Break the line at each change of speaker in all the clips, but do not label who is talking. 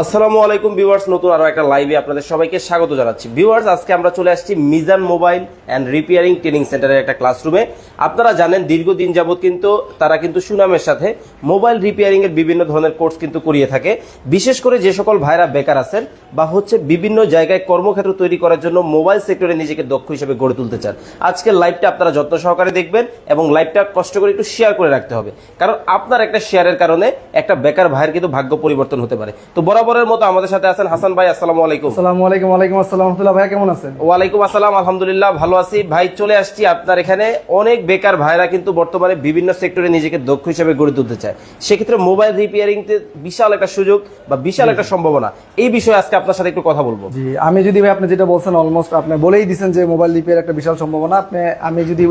আসসালামু আলাইকুম ভিউয়ার্স, নতুন আরও একটা লাইভে আপনাদের সবাইকে স্বাগত জানাচ্ছি। ভিউয়ার্স, আজকে আমরা চলে আসছি Mizan mobile and repairing training সেন্টারের একটা ক্লাসরুমে আপনারা জানেন, দীর্ঘদিন যাবত কিন্তু তারা কিন্তু সুনামের সাথে মোবাইল রিপেয়ারিং এর বিভিন্ন ধরনের কোর্স কিন্তু করিয়ে থাকে। বিশেষ করে যে সকল ভাইরা বেকার আছেন বা হচ্ছে বিভিন্ন জায়গায় কর্মক্ষেত্র তৈরি করার জন্য মোবাইল সেক্টরে নিজেকে দক্ষ হিসেবে গড়ে তুলতে চান। আজকের লাইভটা আপনারা যত্ন সহকারে দেখবেন এবং লাইভটা কষ্ট করে একটু শেয়ার করে রাখতে হবে। কারণ আপনার একটা শেয়ারের কারণে একটা বেকার ভাইয়ের কিন্তু ভাগ্য পরিবর্তন হতে পারে। তো বরাবরের মতো আমাদের সাথে আছেন হাসান ভাই আসসালামু আলাইকুম।
আসসালামু আলাইকুম ওয়ালাইকুম আসসালাম রহমতুল্লাহ ভাইয়া কেমন আছেন?
ওয়ালাইকুম আসসালাম আলহামদুলিল্লাহ ভালো আছি। ভাই চলে আসছি আপনার এখানে। অনেক বেকার ভাইরা কিন্তু বর্তমানে বিভিন্ন সেক্টরে নিজেকে দক্ষ হিসেবে গড়ে তুলতে চায়। সেক্ষেত্রে মোবাইল রিপেয়ারিং বিশাল একটা সুযোগ বা বিশাল একটা সম্ভাবনা। এই বিষয়ে আজকে আপনার সাথে একটু কথা বলব।
জি আমি যদি ভাই আপনি যেটা বলছেন অলমোস্ট আপনি বলেই দিয়েছেন যে মোবাইল রিপেয়ার একটা বিশাল সম্ভাবনা। আপনি আমি যদি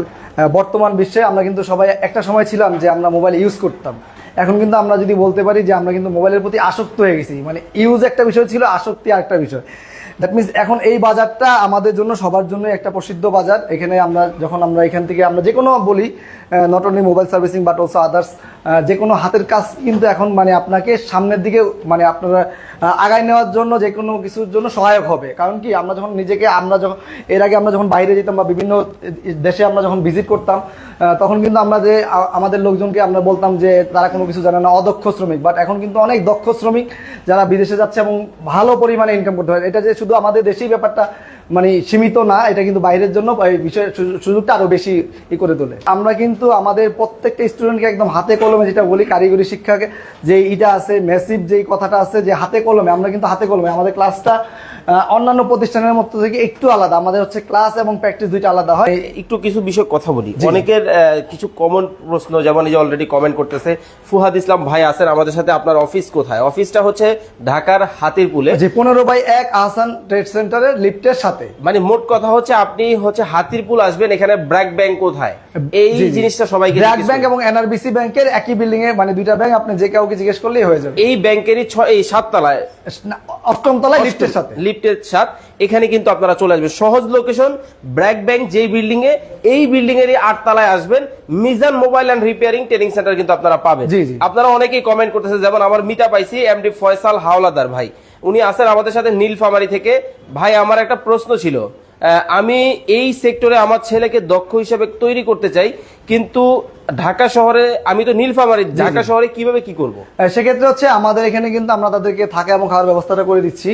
বর্তমান বিশ্বে আমরা কিন্তু সবাই একটা সময় ছিলাম যে আমরা মোবাইল ইউজ করতাম। এখন কিন্তু আমরা যদি বলতে পারি যে আমরা কিন্তু মোবাইলের প্রতি আসক্ত হয়ে গেছি। মানে ইউজ একটা বিষয় ছিল, আসক্তি আর একটা বিষয়। দ্যাট মিনস এখন এই বাজারটা আমাদের জন্য, সবার জন্য একটা প্রসিদ্ধ বাজার। এখানে আমরা, যখন আমরা এখান থেকে আমরা যে কোনো বলি not only mobile servicing but also others যে কোনো হাতের কাজ কিন্তু এখন মানে আপনাকে সামনের দিকে মানে আপনারা আগায় নেওয়ার জন্য যে কোনো কিছুর জন্য সহায়ক হবে। কারণ কি, আমরা যখন নিজেকে, আমরা যখন, এর আগে আমরা যখন বাইরে যেতাম বা বিভিন্ন দেশে আমরা যখন ভিজিট করতাম তখন কিন্তু আমরা যে আমাদের লোকজনকে আমরা বলতাম যে, তারা কোনো কিছু জানে না, অদক্ষ শ্রমিক। বাট এখন কিন্তু অনেক দক্ষ শ্রমিক যারা বিদেশে যাচ্ছে এবং ভালো পরিমাণে ইনকাম করতে পারে। এটা যে শুধু আমাদের দেশেই ব্যাপারটা মানে সীমিত না, এটা কিন্তু বাইরের জন্য সুযোগটা আরও বেশি ই করে তোলে। আমরা কিন্তু আমাদের প্রত্যেকটা স্টুডেন্টকে একদম হাতে কলমে যেটা বলি, কারিগরি শিক্ষাকে, যে এটা আছে মেসিভ যেই কথাটা আছে, যে হাতে কলমে, আমরা কিন্তু হাতে কলমে, আমাদের ক্লাসটা অন্যান্য প্রতিষ্ঠানের মতো থেকে একটু আলাদা। আমাদের হচ্ছে ক্লাস এবং প্র্যাকটিস দুইটা আলাদা হয়।
একটু কিছু বিষয় কথা বলি। অনেকের কিছু কমন প্রশ্ন যেমন এই যে অলরেডি কমেন্ট করতেছে ফুহাদ ইসলাম ভাই আছেন আমাদের সাথে আপনার অফিস কোথায়? অফিসটা হচ্ছে ঢাকার হাতিরপুলে।
যে পনেরো বাই এক আহসান ট্রেড সেন্টারের লিফটের সাথে।
মানে মোট কথা হচ্ছে আপনি হচ্ছে হাতিরপুল আসবেন এখানে ব্র্যাক ব্যাংক কোথায়? এই। জিনিসটা সবাইকে
ব্র্যাক ব্যাংক। এবং এনআরবিসি ব্যাংকের একই বিল্ডিং এ মানে দুইটা ব্যাংক আপনি যে কাউকে জিজ্ঞেস করলেই হয়ে যাবে।
এই ব্যাংকেরই ছয় এই সাততলায়
অষ্টম তলায় লিফটের সাথে।
লিফটের সাথ। এখানে কিন্তু আপনারা চলে আসবেন। সহজ লোকেশন ব্র্যাক ব্যাংক যেই বিল্ডিং এ এই বিল্ডিং এর আটতলায় আসবেন। Mizan mobile and repairing training centre কিন্তু আপনারা পাবেন। আপনারা অনেকেই কমেন্ট করতেছে যেমন আমার মিটা পাইছি এমডি ফয়সাল হাওলাদার ভাই। উনি আসেন আমাদের সাথে নীলফামারি থেকে। ভাই আমার একটা প্রশ্ন ছিল। আমি এই সেক্টরে আমার ছেলেকে দক্ষ হিসেবে তৈরি করতে চাই কিন্তু ঢাকা শহরে আমি তো নীলফামারি ঢাকা শহরে কীভাবে কি করব?
সেক্ষেত্রে হচ্ছে আমাদের এখানে কিন্তু আমরা তাদেরকে থাকা এবং খাওয়ার ব্যবস্থাটা করে দিচ্ছি।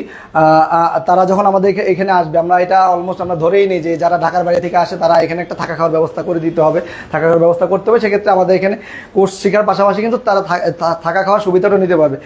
তারা যখন আমাদের এখানে আসবে আমরা এটা অলমোস্ট আমরা ধরেই নিই যে যারা ঢাকার বাইরে থেকে আসে তারা এখানে একটা থাকা খাওয়ার ব্যবস্থা করে দিতে হবে। থাকা খাওয়ার ব্যবস্থা করতে হবে সেক্ষেত্রে আমাদের এখানে কোর্স শেখার পাশাপাশি কিন্তু তারা থাকা খাওয়ার সুবিধাটা নিতে পারবে।